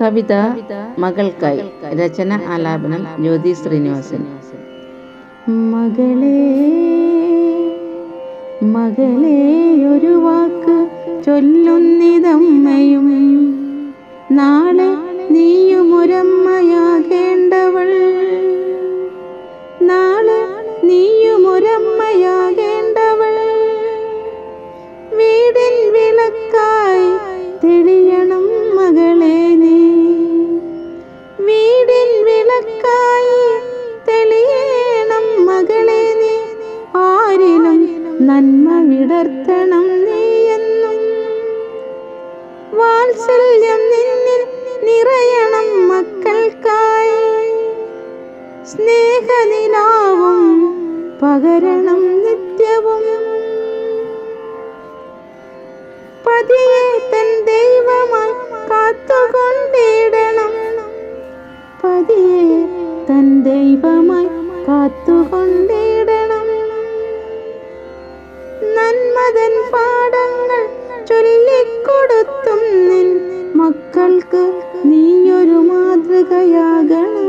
കവിത മകൾക്കായി. രചന ആലാപനം ജ്യോതി ശ്രീനിവാസൻ. മകളെ മകളെ ഒരു വാക്ക് ചൊല്ലുന്നിതമ്മയും. നാളെ നീയും ഒരമ്മയാകേണ്ടവൾ. നാളെ നീയും നന്മ വിടർത്തണം നീ എന്നും. വാത്സല്യം നിന്നിൽ നിറയണം മക്കൾക്കായി. സ്നേഹനിലാവും പകരണം നിത്യവും. പതിയെ തൻ ദൈവമായി കാത്തുകൊണ്ടിടണം. പതിയെ തൻ ദൈവമായി കാത്തുകൊണ്ടിടണം നീയൊരു മാതൃകയാകണം.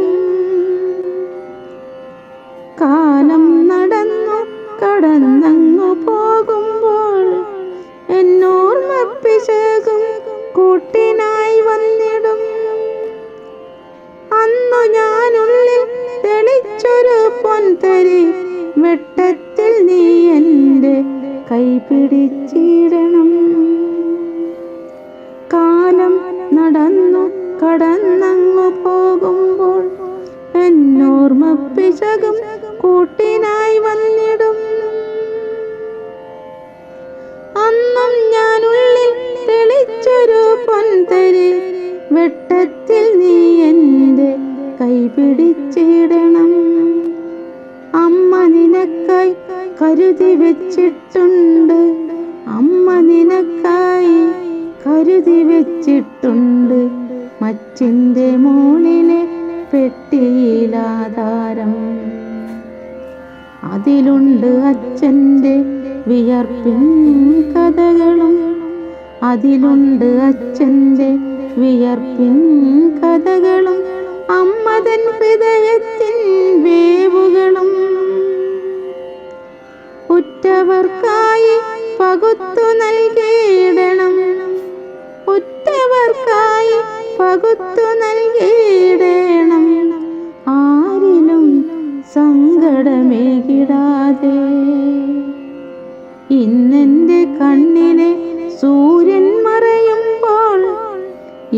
കാലം നടന്നു കടന്നങ്ങു പോകുമ്പോൾ എന്നോർമ്മ പിശകും കൂട്ടിനായി വന്നിടും. അന്നു ഞാനുള്ളിൽ തെളിച്ചൊരു പൊൻതരി വെട്ടത്തിൽ പിശകും കൂട്ടിനായി വന്നിടും. അന്നും ഞാൻ ഉള്ളിൽ തെളിച്ചൊരു പൊന്തരി വെട്ടത്തിൽ നീ എന്റെ കൈ പിടിച്ചിടണം. അമ്മ നിനക്കായി കരുതി വെച്ചിട്ടുണ്ട്. അമ്മ നിനക്കായി കരുതി വെച്ചിട്ടുണ്ട്. അതിലുണ്ട് അച്ഛന്റെ വിയർപ്പിൻ കഥകളും. അതിലുണ്ട് അച്ഛന്റെ വിയർപ്പിൻ കഥകളും. അമ്മതൻ ഹൃദയത്തിൻ വേവുകളും. ഉറ്റവർക്കായി പകുത്തു നൽകിയിടണം. ഉറ്റവർക്കായി പകുത്തു നൽകിയിടണം സങ്കടമേകിടാതെ ഇന്നെന്റെ കണ്ണിനെ സൂര്യൻ മറയുമ്പോൾ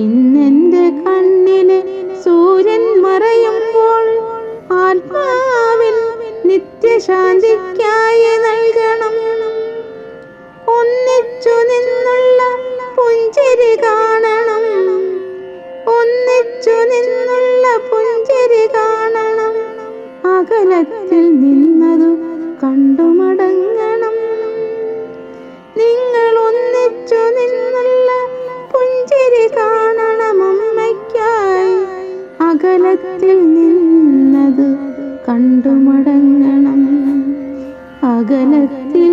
ഇന്നെന്റെ കണ്ണിലെ സൂര്യൻ മറയുമ്പോൾ ആത്മാവിൽ നിത്യശാന്തിക്കായി നൽകണം. ഒന്നിച്ചു നിന്നുള്ള പുഞ്ചിരി അകലത്തിൽ നിന്നതു കണ്ടുമടങ്ങണം നിങ്ങൾ ഒന്നിച്ചു നിന്നുള്ള പുഞ്ചിരി കാണണം അമ്മയ്ക്കായി. അകലത്തിൽ നിന്നത് കണ്ടുമടങ്ങണം അകലത്തിൽ